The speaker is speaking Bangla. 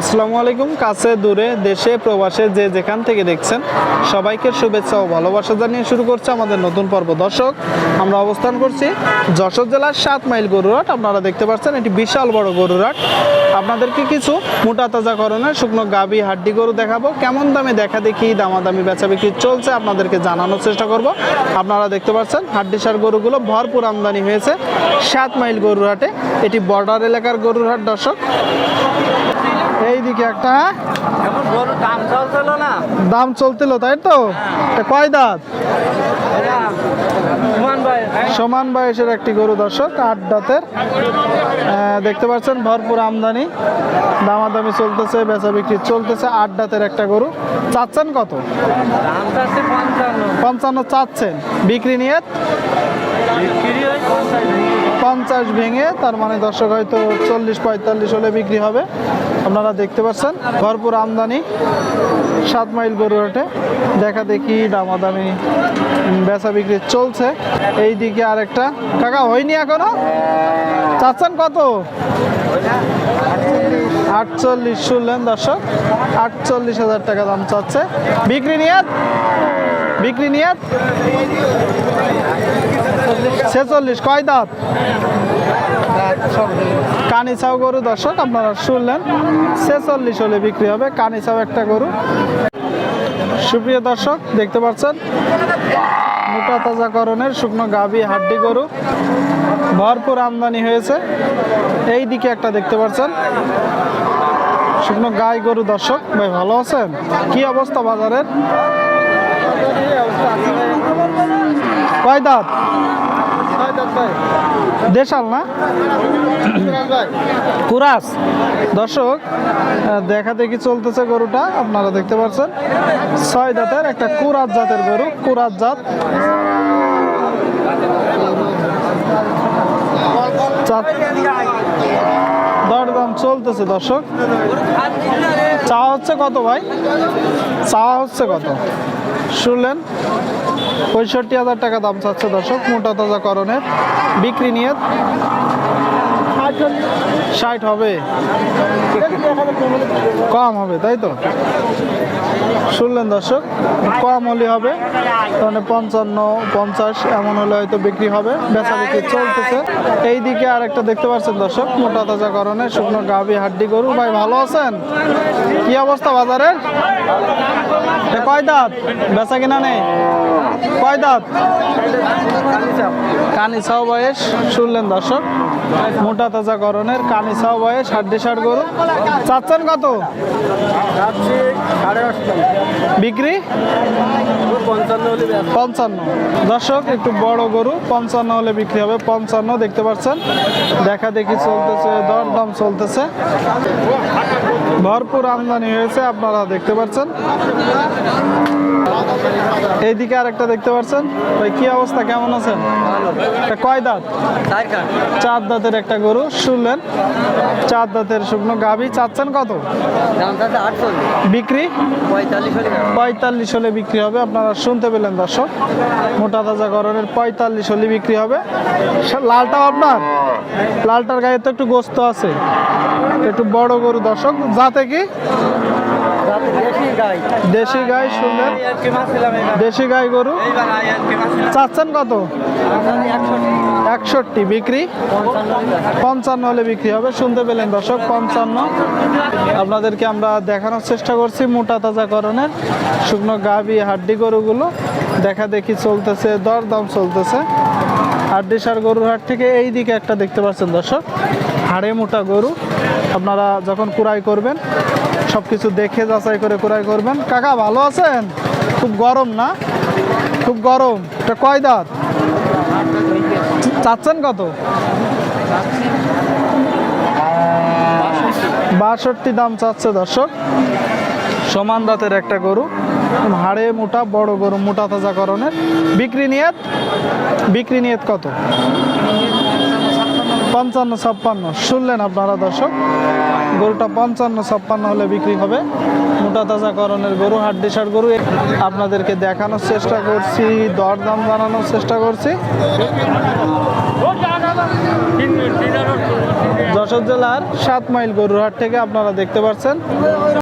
আসসালামু আলাইকুম, কাছে দূরে, দেশে, প্রবাসে, যে যেখান থেকে দেখছেন, সবাইকে শুভেচ্ছা ও ভালোবাসা জানিয়ে শুরু করছে আমাদের নতুন পর্ব। দর্শক, আমরা অবস্থান করছি যশোর জেলার সাত মাইল গরুরাট আপনারা দেখতে পাচ্ছেন, এটি বিশাল বড় গরুরাট আপনাদেরকে কিছু মোটা তাজা করণের শুকনো গাবি হাড্ডি গরু দেখাবো। কেমন দামে দেখা দেখি, দামাদামি বেচা বিক্রি চলছে, আপনাদেরকে জানানোর চেষ্টা করব। আপনারা দেখতে পাচ্ছেন, হাড্ডি সার গরুগুলো ভরপুর আমদানি হয়েছে সাত মাইল গরুরহাটে। এটি বর্ডার এলাকার গরুরহাট, দর্শক। এইদিকে একটা। দাম চলছিল না। দাম চলছিল তাই তো? কয় দাঁত? সুমন বয়সের একটি গরু দর্শক আট দাঁতের। দেখতে পাচ্ছেন ভরপুর আমদানি। দামাদামি চলতেছে বেচা বিক্রি চলতেছে আট দাঁতের একটা গরু। চাচ্ছেন কত? পঞ্চান্ন। চাচ্ছেন। বিক্রি নিয়ে পঞ্চাশ ভেঙে, তার মানে দর্শক হয়তো চল্লিশ, পঁয়তাল্লিশ হলে বিক্রি হবে। আপনারা দেখতে পাচ্ছেন, ভরপুর আমদানি সাত মাইল গরু হাটে। দেখা দেখি দামাদামি বেচা বিক্রি চলছে। এই দিকে আরেকটা। কাকা, হয়নি এখনও? চাচ্ছেন কত? আটচল্লিশ শুনলেন দর্শক। আটচল্লিশ হাজার টাকা দাম চাচ্ছে। বিক্রি নিয়ে বিক্রি নিয়ে ছেচল্লিশ, কয় দাঁত? কানিছাও গরু, দর্শক, আপনারা শুনলেন, ছেচল্লিশ হলে বিক্রি হবে কানিছাও একটা গরু। সুপ্রিয় দর্শক, দেখতে পাচ্ছেন, মোটা তাজাকরণের শুকনো গাভী হাড্ডি গরু। ভরপুর আমদানি হয়েছে। এই দিকে একটা দেখতে পাচ্ছেন, শুকনো গাই গরু, দর্শক, ভাই ভালো আছেন? কি অবস্থা বাজারের? কয় দাঁত? দেশাল না? কুরাস। দর্শক দেখা দেখি চলতেছে গরুটা, আপনারা দেখতে পাচ্ছেন। ছয় দাঁতের একটা কুরাত জাতের গরু কুরাত জাত। চাত- দরদাম চলতেছে, দর্শক। চা হচ্ছে কত ভাই? চা হচ্ছে কত? শুনলেন? পঁয়ষট্টি হাজার টাকা দাম চাচ্ছে দর্শক, মোটা তাজা করণের বিক্রি নিয়ে ষাট হবে। কম হবে, তাই তো? শুনলেন দর্শক, কম হলে হবে মানে পঞ্চান্ন, পঞ্চাশ, এমন হলে হয়তো বিক্রি হবে, বেচা বিক্রি চলতেছে। এই দিকে আর একটা দেখতে পাচ্ছেন দর্শক, মোটা তাজা করণে শুকনো গাভি হাড্ডি গরু। ভাই, ভালো আছেন? কি অবস্থা বাজারের? কয় দাঁত? বেচা কিনা নেই? কয় দাঁত? কানিসাও বয়স, শুনলেন দর্শক। মোটা তাজা করণের কানিসাও বয়স হাড্ডি ষাট গরু। চাচ্ছেন কত? সাড়ে বিক্রি? পঞ্চান্ন দর্শক একটু বড় গরু পঞ্চান্ন হলে বিক্রি হবে। পঞ্চান্ন দেখতে পাচ্ছেন? দেখা দেখি চলতেছে দরদাম চলতেছে। ভরপুর আমদানি হয়েছে আপনারা দেখতে পাচ্ছেন। এইদিকে আর একটা দেখতে পাচ্ছেন। ভাই কি অবস্থা? কেমন আছেন? কয় দাঁত? চার চার দাঁতের একটা গরু শুনলেন? চার দাঁতের শুকনো গাভী চাচ্ছেন কত? বিক্রি? পঁয়তাল্লিশ হলে বিক্রি হবে। আপনারা শুনতে পেলেন দর্শক। মোটা তাজা গরনের পঁয়তাল্লিশ হলে বিক্রি হবে। লালটাও আপনার? লালটার গায়ে তো একটু গোস্ত আছে। একটু বড় গরু দর্শক যাতে কি দেশি গাই শুনলেন দেশি গাই গরু। চাচ্ছেন কত? একষট্টি। বিক্রি? পঞ্চান্ন হলে বিক্রি হবে। শুনতে পেলেন দর্শক, পঞ্চান্ন। আপনাদেরকে আমরা দেখানোর চেষ্টা করছি মোটা তাজা করণের শুকনো গাভি হাড্ডি গরুগুলো। দেখা দেখি চলতেছে, দরদাম চলতেছে। হাড্ডি সার গরুর হাট থেকে এই দিকে একটা দেখতে পাচ্ছেন দর্শক, হাড়ে মোটা গরু। আপনারা যখন কুড়াই করবেন সব কিছু দেখে যাচাই করে কুড়াই করবেন। কাকা, ভালো আছেন? খুব গরম না? খুব গরম। এটা কয় দাঁত? চাচ্ছেন কত? বাষট্টি দাম চাচ্ছে দর্শক। সমান দাঁতের একটা গরু। হাড়ে মোটা, বড় গরু, মোটা তাজা করণের বিক্রি নিয়ত? বিক্রি নিয়ত কত? পঞ্চান্ন ছাপ্পান্ন। শুনলেন আপনারা দর্শক? গরুটা পঞ্চান্ন ছাপ্পান্ন হলে বিক্রি হবে। মোটা তাজা করণের গরু হাড্ডিসার গরু আপনাদেরকে দেখানোর চেষ্টা করছি, দরদাম জানানোর চেষ্টা করছি। যশোর জেলার সাত মাইল গরুর হাট থেকে আপনারা দেখতে পাচ্ছেন